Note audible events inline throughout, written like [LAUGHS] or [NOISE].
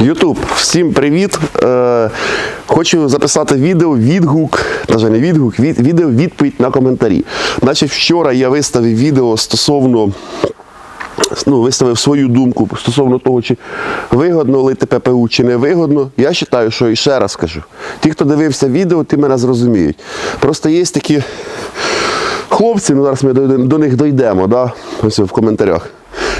Ютуб, всім привіт! Е, хочу записати відео відгук, навіть не відгук, від, відео відповідь на коментарі. Значить, вчора я виставив відео стосовно. Ну, виставив свою думку стосовно того, чи вигодно лити ППУ, чи не вигодно. Я вважаю, що і ще раз кажу. Ті, хто дивився відео, ті мене зрозуміють. Просто є такі хлопці, ну зараз ми до, до них дійдемо, да? ось в коментарях.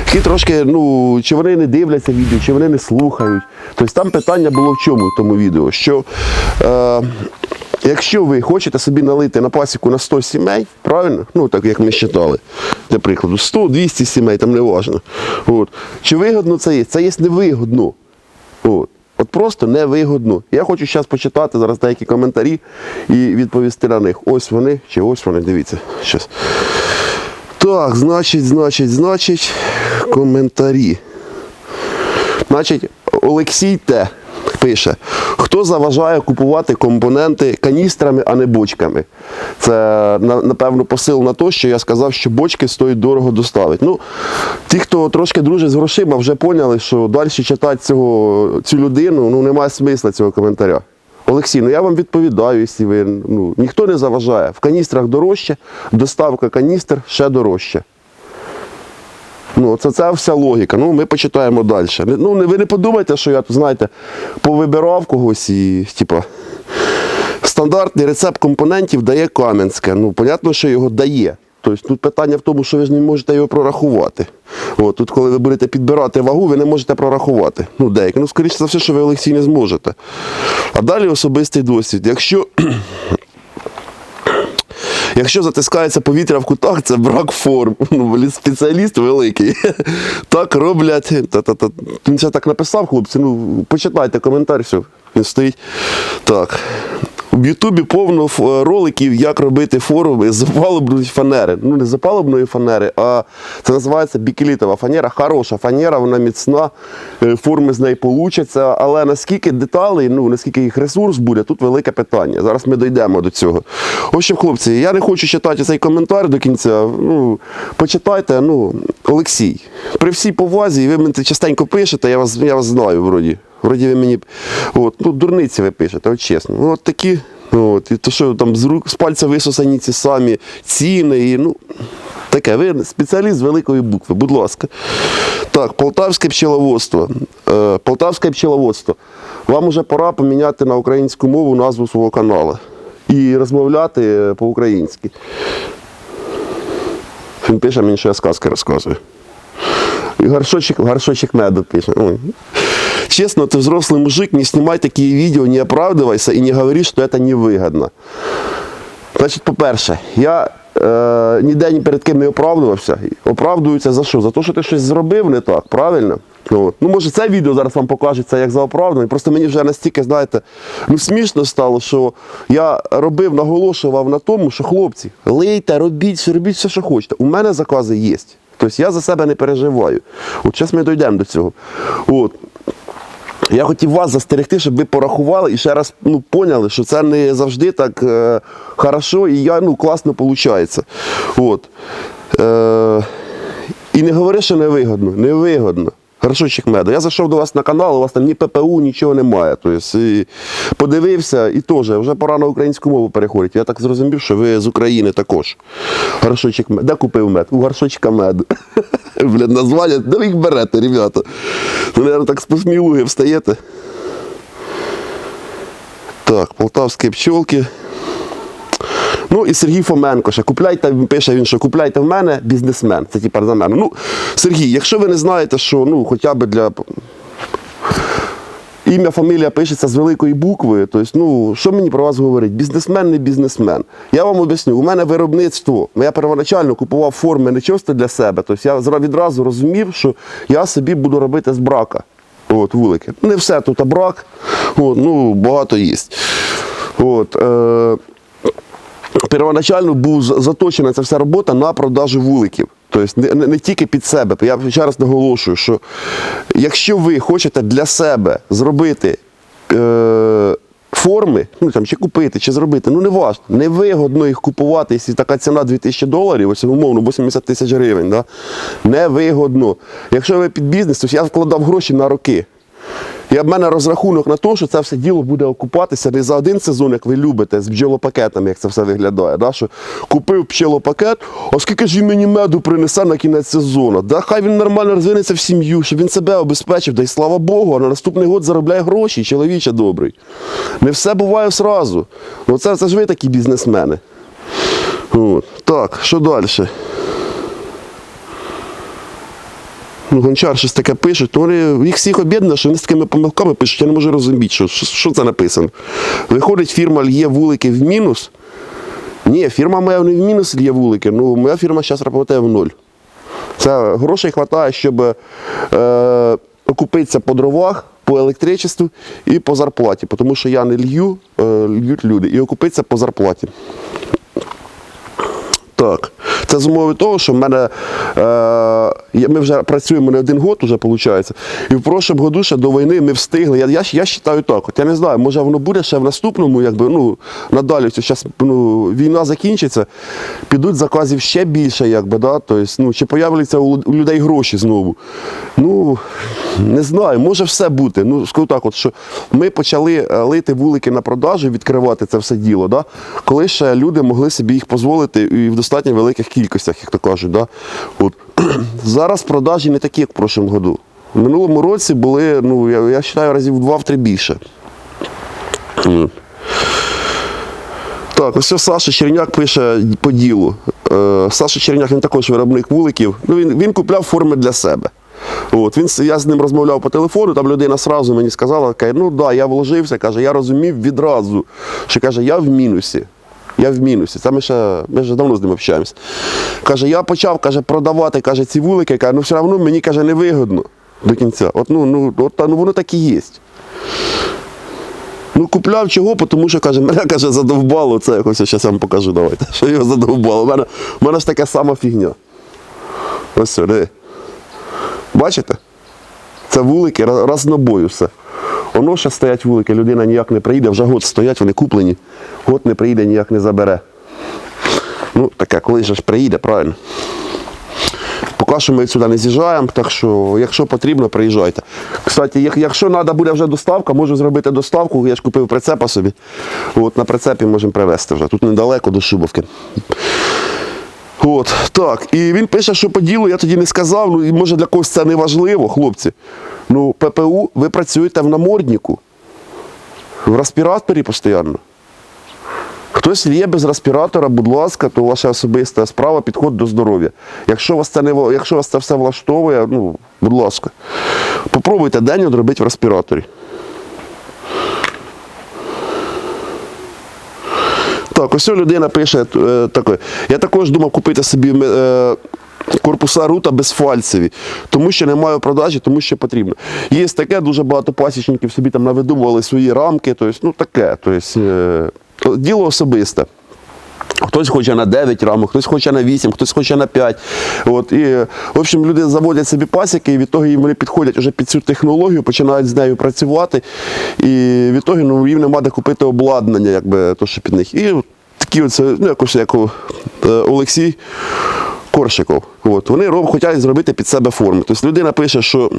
Які трошки, ну, чи вони не дивляться відео, чи вони не слухають. Тобто там питання було в чому в тому відео, що е, якщо ви хочете собі налити на пасіку на 100 сімей, правильно? Ну, так як ми вважали, для прикладу, 100-200 сімей, там не важно. От. Чи вигодно це є? Це є невигодно. От. От просто невигодно. Я хочу зараз почитати зараз деякі коментарі і відповісти на них. Ось вони, чи ось вони, дивіться. Щас. Так, значить, значить, значить, коментарі. Значить, Олексій Т. пише, хто заважає купувати компоненти каністрами, а не бочками. Це, напевно, посил на те, що я сказав, що бочки стоїть дорого доставити. Ну, ті, хто трошки дружить з грошима, вже поняли, що далі читати цього, цю людину ну, немає смисла цього коментаря. Олексій, ну я вам відповідаю, якщо ви ну, ніхто не заважає. В каністрах дорожче, доставка каністр ще дорожче. Ну, це, це вся логіка. Ну, ми почитаємо далі. Ну, ви не подумайте, що я тут, знаєте, повибирав когось і, типа, стандартний рецепт компонентів дає Кам'янське. Ну, понятно, що його дає. Тобто тут питання в тому, що ви ж не можете його прорахувати. От, тут, коли ви будете підбирати вагу, ви не можете прорахувати. Ну, деякі. Ну, скоріше за все, що ви Олексій не зможете. А далі особистий досвід. Якщо Якщо затискається повітря в кутах, це брак форм. [LAUGHS] Ну, спеціаліст великий. [LAUGHS] Так роблять. Та-та-та. Він це так написав, хлопці. Ну, почитайте коментар, все. Він стоїть. Так. В Ютубі повно роликів, як робити форми з запалубної фанери. Ну, не запалубної фанери, а це називається бікелітова фанера. Хороша фанера, вона міцна, е, форми з неї получаться. Але наскільки деталей, ну наскільки їх ресурс буде, тут велике питання. Зараз ми дійдемо до цього. В общем, хлопці, я не хочу читати цей коментар до кінця. Ну, почитайте, ну, Олексій, при всій повазі, ви мені частенько пишете, я вас, я вас знаю, вроді. Вроді ви мені. От, ну, дурниці ви пишете, от чесно. Ну, от такі. ну, От, і то, що там з рук з пальця висосані ці самі ціни. І, ну, таке, ви спеціаліст з великої букви, будь ласка. Так, полтавське пчеловодство. Е, полтавське пчеловодство. Вам уже пора поміняти на українську мову назву свого каналу і розмовляти е, по-українськи. Він пише мені, що я сказки розказую. И горшочек, горшочек меду пишет. Ой. Честно, ты взрослый мужик, не снимай такие видео, не оправдывайся и не говори, что это невыгодно. Значить, по-перше, я е, ніде ні перед ким не оправдувався. Оправдуються за що? За те, що ти щось зробив не так, правильно? Ну, от. ну може, це відео зараз вам покаже це як за оправдання. Просто мені вже настільки, знаєте, ну смішно стало, що я робив, наголошував на тому, що хлопці, лийте, робіть, робіть все, що хочете. У мене закази є. Тобто я за себе не переживаю. От зараз ми дійдемо до цього. От. Я хотів вас застерегти, щоб ви порахували і ще раз ну, поняли, що це не завжди так е, хорошо і я, ну, класно виходить. От. Е, і не говори, що невигодно. Невигодно. Горшочок меду. Я зайшов до вас на канал, у вас там ні ППУ, нічого немає. Тобто, і подивився і теж, вже пора на українську мову переходити. Я так зрозумів, що ви з України також. Горшочок меду. Де купив мед? У горшочка меду. [LAUGHS] Блін, названня, де ви їх берете, ребята? Ви, мабуть, так з посмілуги встаєте. Так, полтавські пчолки. Ну і Сергій Фоменко ще купляйте, пише він, що купляйте в мене бізнесмен. Це тепер за мене. Ну, Сергій, якщо ви не знаєте, що ну, хоча б для. Ім'я, фамілія пишеться з великої букви. Тобто, ну, що мені про вас говорить? Бізнесмен, не бізнесмен. Я вам об'ясню, у мене виробництво. Я первоначально купував форми не чисто для себе. Тобто я відразу розумів, що я собі буду робити з брака. От, вулики. Не все тут а брак. От, ну, багато є. От, е, первоначально був заточена ця вся робота на продажу вуликів. Тобто не, не, тільки під себе. Я ще раз наголошую, що якщо ви хочете для себе зробити е, форми, ну там чи купити, чи зробити, ну не важно, невигодно їх купувати, якщо така ціна 2000 доларів, ось умовно 80 тисяч гривень. Да? Невигодно. Якщо ви під бізнес, то я вкладав гроші на роки. І в мене розрахунок на те, що це все діло буде окупатися не за один сезон, як ви любите, з бджолопакетами, як це все виглядає. Да? Що купив пчелопакет, а скільки ж він мені меду принесе на кінець сезону? Да? Хай він нормально розвинеться в сім'ю, щоб він себе обезпечив, да й слава Богу, а на наступний год заробляє гроші, чоловіче добрий. Не все буває сразу. Ну це, це ж ви такі бізнесмени. От. Так, що далі? Ну, гончар щось таке пише, то їх всіх об'єднано, що вони з такими помилками пишуть, я не можу розуміти, що, що, це написано. Виходить, фірма лє вулики в мінус. Ні, фірма моя не в мінус лє вулики, ну моя фірма зараз працює в ноль. Це грошей вистачає, щоб е, окупитися по дровах, по електричеству і по зарплаті. Тому що я не лью, е, льють люди, і окупитися по зарплаті. Так. Це з умови того, що в мене е, ми вже працюємо не один год, уже виходить. І в прошлому году ще до війни ми встигли. Я, я, я вважаю так. От я не знаю, може воно буде ще в наступному, якби ну надалі. Зараз ну, війна закінчиться, підуть заказів ще більше, якби, да? тобто, ну, чи появляться у, людей гроші знову. Ну не знаю, може все бути. Ну, скажу так, от що ми почали е, лити вулики на продажу, відкривати це все діло, да? коли ще люди могли собі їх дозволити і в достатньо великих кількостях, як то кажуть. Да? От. [CLEARS THROAT] Зараз продажі не такі, як в прошлому году. В минулому році були, ну, я, я вважаю, разів два-три більше. Так, ось Саша Черняк пише по ділу. Е, Саша Черняк він також виробник вуликів. Ну, він, він купляв форми для себе. От, він, я з ним розмовляв по телефону, там людина сразу мені сказала, каже, ну да, я вложився, каже, я розумів відразу, що каже, я в мінусі. Я в мінусі. Це ми ще, ми вже давно з ним общаємося. Каже, я почав каже, продавати каже, ці вулики, каже, ну все одно мені каже, невигодно до кінця. От, ну, ну, от, ну воно так і є. Ну, купляв чого, тому що каже, мене каже, задовбало це. Ось зараз вам покажу, давайте. Що його задовбало. У мене, у мене ж така сама фігня. Ось сюди. Бачите? Це вулики, ра- разнобою все. Воно ще стоять вулики, людина ніяк не приїде, вже год стоять, вони куплені. Год не приїде, ніяк не забере. Ну, таке, коли ж приїде, правильно. Поки що ми сюди не з'їжджаємо, так що, якщо потрібно, приїжджайте. Кстати, якщо треба буде вже доставка, можу зробити доставку. Я ж купив прицепа собі. От на прицепі можемо привезти вже. Тут недалеко до Шубовки. От, так. І він пише, що по ділу я тоді не сказав, ну може для когось це не важливо, хлопці. Ну, ППУ, ви працюєте в наморднику, в респіраторі постійно. Хтось є без респіратора, будь ласка, то ваша особиста справа, підход до здоров'я. Якщо вас це не якщо вас це все влаштовує, ну, будь ласка, попробуйте день одробити в респіраторі. Так, ось людина пише е, таке. Я також думав купити собі е, корпуса рута безфальцеві, тому що немає в продажі, тому що потрібно. Є таке, дуже багато пасічників собі там навидумували свої рамки, тобто, ну таке. Тобто, діло особисте. Хтось хоче на 9 рамок, хтось хоче на 8, хтось хоче на 5. От, і, в общем, люди заводять собі пасіки, і від того їм вони підходять вже під цю технологію, починають з нею працювати. І від того ну, їм нема де купити обладнання, якби, то, що під них. І такі оце, ну, якось як е, Олексій Коршиков. От, вони роб, хочуть зробити під себе форми. Тобто людина пише, що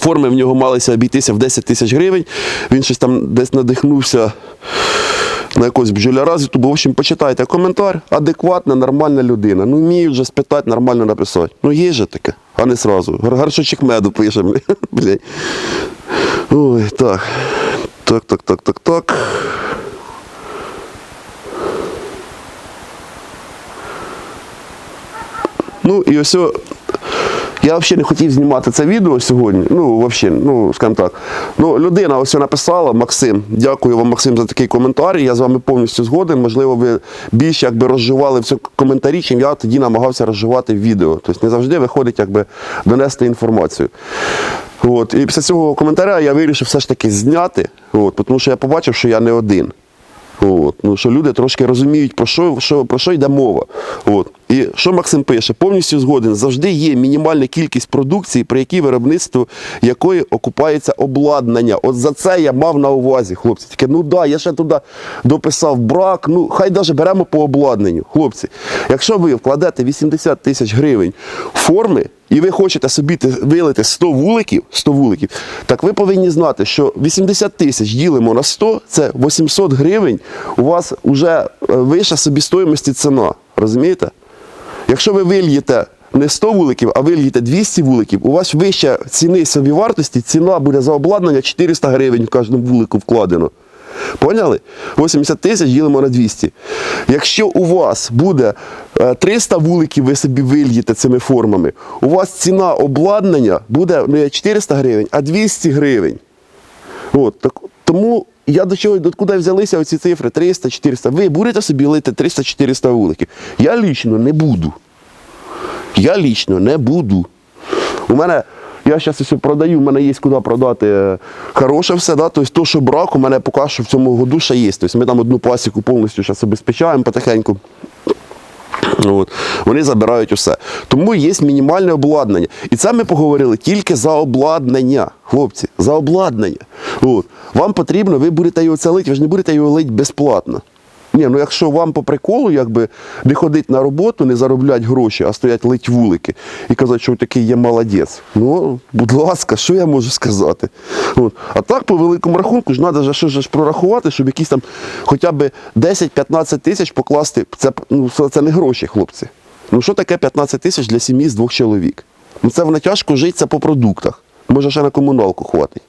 форми в нього малися обійтися в 10 тисяч гривень. Він щось там десь надихнувся на якогось бджоляра з. В общем, почитайте коментар. Адекватна, нормальна людина. Ну, вміють вже спитати, нормально написати. Ну, є же таке, а не сразу. Гар- Гаршочок меду пише. [LAUGHS] Ой, так. Так, так, так, так, так. Ну і ось. Я взагалі не хотів знімати це відео сьогодні. Ну, взагалі, ну, скажімо так. Ну, людина ось написала, Максим. Дякую вам, Максим, за такий коментар. Я з вами повністю згоден. Можливо, ви більше якби розживали в коментарі, чим я тоді намагався розживати відео. Тобто не завжди виходить якби донести інформацію. От. І після цього коментаря я вирішив все ж таки зняти, от, тому що я побачив, що я не один. От, ну, що люди трошки розуміють, про що, що, про що йде мова. От. І що Максим пише? Повністю згоден. Завжди є мінімальна кількість продукції, при якій виробництво якої окупається обладнання. От за це я мав на увазі, хлопці. Таке, ну да, я ще туди дописав брак. Ну хай навіть беремо по обладнанню. Хлопці, якщо ви вкладете 80 тисяч гривень форми. І ви хочете собі вилити 100 вуликів, 100 вуликів, так ви повинні знати, що 80 тисяч ділимо на 100, це 800 гривень, у вас вже вища собівартості ціна. Розумієте? Якщо ви вильєте не 100 вуликів, а вильєте 200 вуликів, у вас вища ціни собівартості, ціна буде за обладнання 400 гривень в кожному вулику вкладено. Поняли? 80 тисяч ділимо на 200. Якщо у вас буде е, 300 вуликів, ви собі вильєте цими формами, у вас ціна обладнання буде не 400 гривень, а 200 гривень. От, так, тому я до чого, куди взялися оці цифри 300, 400. Ви будете собі лити 300-400 вуликів. Я лічно не буду. Я лічно не буду. У мене, я зараз все продаю, у мене є куди продати е, хороше все, да? тобто то, що брак, у мене поки що в цьому году ще є. Тобто ми там одну пасіку повністю зараз обезпечаємо потихеньку. От. Вони забирають усе. Тому є мінімальне обладнання. І це ми поговорили тільки за обладнання, хлопці, за обладнання. От. Вам потрібно, ви будете його це лити, ви ж не будете його лити безплатно. Ні, ну якщо вам по приколу, якби не ходить на роботу, не заробляти гроші, а стоять лить вулики і казати, що такий є молодець. Ну, будь ласка, що я можу сказати? От. А так, по великому рахунку, ж треба що ж прорахувати, щоб якісь там хоча б 10-15 тисяч покласти. Це, ну, це не гроші, хлопці. Ну що таке 15 тисяч для сім'ї з двох чоловік? Ну це воно тяжко житься по продуктах. Може ще на комуналку хватить.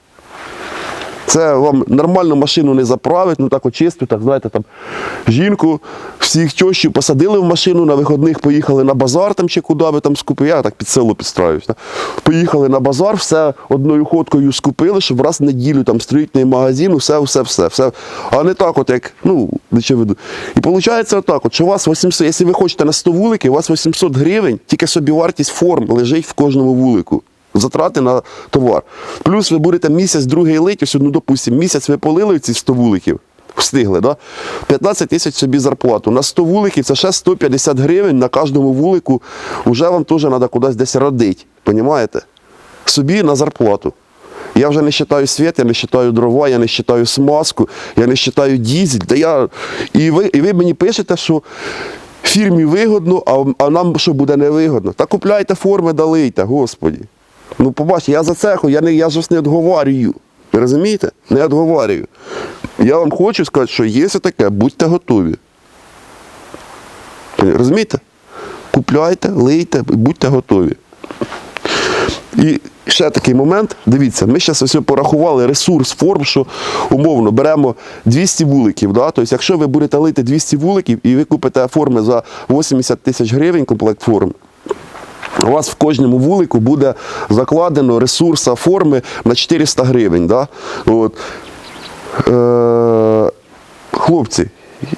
Це вам нормальну машину не заправить, ну так очисту, так знаєте, там жінку, всіх тьощів посадили в машину, на виходних поїхали на базар там чи куди ви там скупили. Я так під село підстраюсь. Да? Поїхали на базар, все одною ходкою скупили, щоб раз в неділю там строїтний магазин, все, все, все, все. А не так, от як, ну, очевидно. І виходить отак, от, що у вас 800, якщо ви хочете на 100 вуликів, у вас 800 гривень, тільки собі вартість форм лежить в кожному вулику затрати на товар. Плюс ви будете місяць другий лить, ось, ну, допустимо, місяць ви полили ці 100 вуликів, встигли, да? 15 тисяч собі зарплату. На 100 вуликів це ще 150 гривень на кожному вулику. Вже вам теж треба кудись десь родити. Понімаєте? Собі на зарплату. Я вже не вважаю світ, я не вважаю дрова, я не вважаю смазку, я не вважаю дізель. Та я... і, ви, і ви мені пишете, що фірмі вигодно, а, а нам що буде невигодно. Та купляйте форми, далийте, господі. Ну, побачите, я за це, я, не, я ж не відговарюю. Ви розумієте? Не відговарюю. Я вам хочу сказати, що є таке, будьте готові. Розумієте? Купляйте, лийте, будьте готові. І ще такий момент, дивіться, ми зараз ось порахували ресурс форм, що умовно беремо 200 вуликів. Да? Тобто, якщо ви будете лити 200 вуликів і ви купите форми за 80 тисяч гривень комплект форм, у вас в кожному вулику буде закладено ресурса форми на 400 гривень. Да? От. Е, хлопці,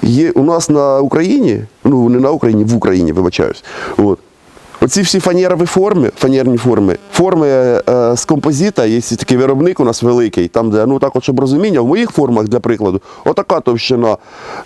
є у нас на Україні, ну не на Україні, в Україні, вибачаюсь. От. Оці всі фанерові форми, фанерні форми, форми е, з композита, є такий виробник у нас великий, там, де, ну так от, щоб розуміння, в моїх формах, для прикладу, отака товщина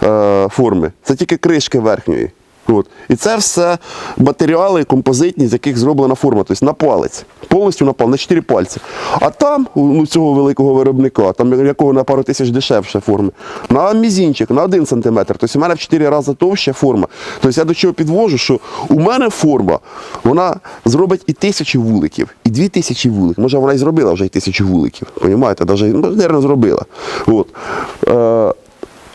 е, форми. Це тільки кришки верхньої. От. І це все матеріали композитні, з яких зроблена форма, тобто на палець, повністю на палець, на 4 пальці. А там, у ну, цього великого виробника, там якого на пару тисяч дешевше форми, на мізінчик, на 1 см. Тобто у мене в 4 рази товща форма. Тобто я до чого підвожу, що у мене форма, вона зробить і тисячу вуликів, і дві тисячі вуликів. Може, вона і зробила вже і тисячу вуликів. Понімаєте? Даже, ну, зробила. От. Е,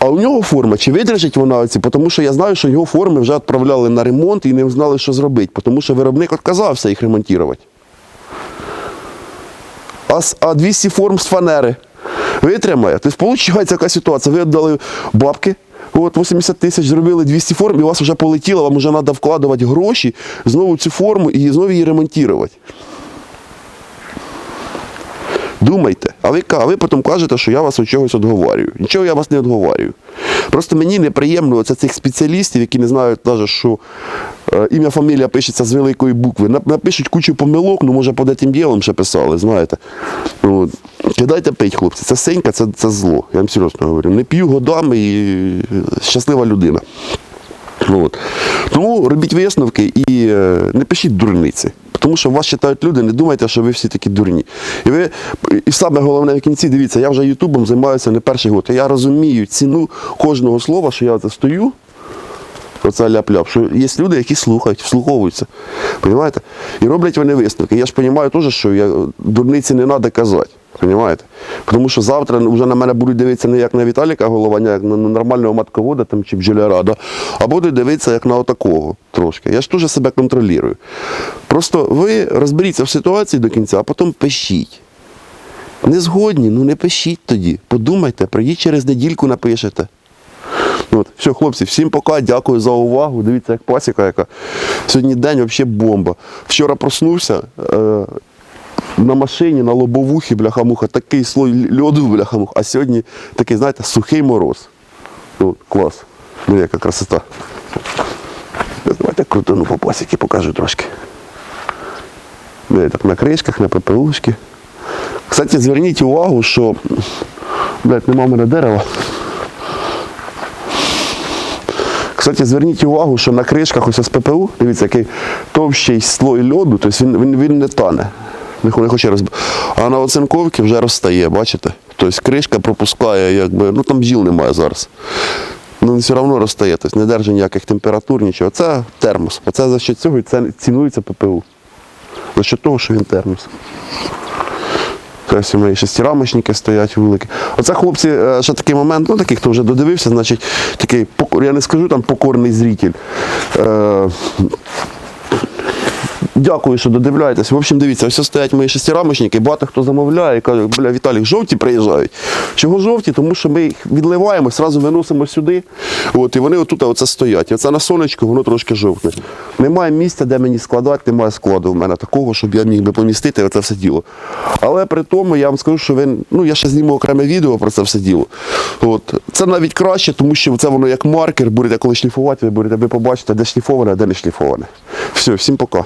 а у нього форма, чи видержить вона оці? Тому що я знаю, що його форми вже відправляли на ремонт і не знали, що зробити, тому що виробник відказався їх ремонтувати. А, а 200 форм з фанери витримає. Тобто, виходить яка ситуація. Ви віддали бабки, от 80 тисяч зробили 200 форм, і у вас вже полетіло, вам вже треба вкладувати гроші, знову цю форму і знову її ремонтувати. Думайте, а ви, а ви потім кажете, що я вас від чогось відговорюю. Нічого я вас не відговорюю. Просто мені неприємно оце цих спеціалістів, які не знають навіть, що е, ім'я, фамілія пишеться з великої букви. Напишуть кучу помилок, ну може під тим ділом ще писали, знаєте. От. Кидайте пить, хлопці. Це синька, це, це зло. Я вам серйозно говорю. Не п'ю годами і щаслива людина. Ну, от. Тому робіть висновки і е, не пишіть дурниці. Тому що вас читають люди, не думайте, що ви всі такі дурні. І ви, і саме головне в кінці, дивіться, я вже Ютубом займаюся не перший год. Я розумію ціну кожного слова, що я стою. Оце ляп-ляп, що є люди, які слухають, вслуховуються. Понимаєте? І роблять вони висновки. Я ж розумію теж, що я, дурниці не треба казати. Понимаєте? Тому що завтра вже на мене будуть дивитися не як на Віталіка Голованя, як на нормального матковода там, чи бджоляра, а будуть дивитися як на отакого трошки. Я ж теж себе контролюю. Просто ви розберіться в ситуації до кінця, а потім пишіть. Не згодні, ну не пишіть тоді. Подумайте, приїдь через недільку напишете. От, все, хлопці, всім пока, дякую за увагу. Дивіться, як пасіка, яка. Сьогодні день взагалі бомба. Вчора проснувся е, на машині, на лобовухі, бляха-муха, такий слой льоду, бляха-муха, а сьогодні такий, знаєте, сухий мороз. Ну, клас. Ну, яка красота. Давайте крутину по пасіки покажу трошки. Ну, так, на кришках, на ППУшки. Кстати, зверніть увагу, що блядь, нема в мене дерева. Кстати, зверніть увагу, що на кришках ось з ППУ, дивіться, який товщий слой льоду, тобто він, він, він не тане. Не хо- не хоче розб... А на оцинковці вже розстає, бачите? Тобто кришка пропускає, якби, ну там бджіл немає зараз. Ну все одно розстає, тобто не держить ніяких температур, нічого. Це термос. Оце за що цього і це цінується ППУ. За що того, що він термос. Ось у мене шестирамочники стоять великі. Оце хлопці, е, ще такий момент, ну такий, хто вже додивився, значить, такий, я не скажу там покорний зритель. Е, Дякую, що додивляєтесь. В общем, дивіться, ось стоять мої шестирамочники, багато хто замовляє, каже, бля, Віталій, жовті приїжджають. Чого жовті? Тому що ми їх відливаємо, одразу виносимо сюди. От, і вони отут оце стоять. І оце на сонечку, воно трошки жовтне. Немає місця, де мені складати, немає складу в мене такого, щоб я міг би помістити оце все діло. Але при тому я вам скажу, що він, ну я ще зніму окреме відео про це все діло. От. Це навіть краще, тому що це воно як маркер, будете коли шліфувати, ви будете ви побачите, де шліфоване, а де не шліфоване. Все, всім пока.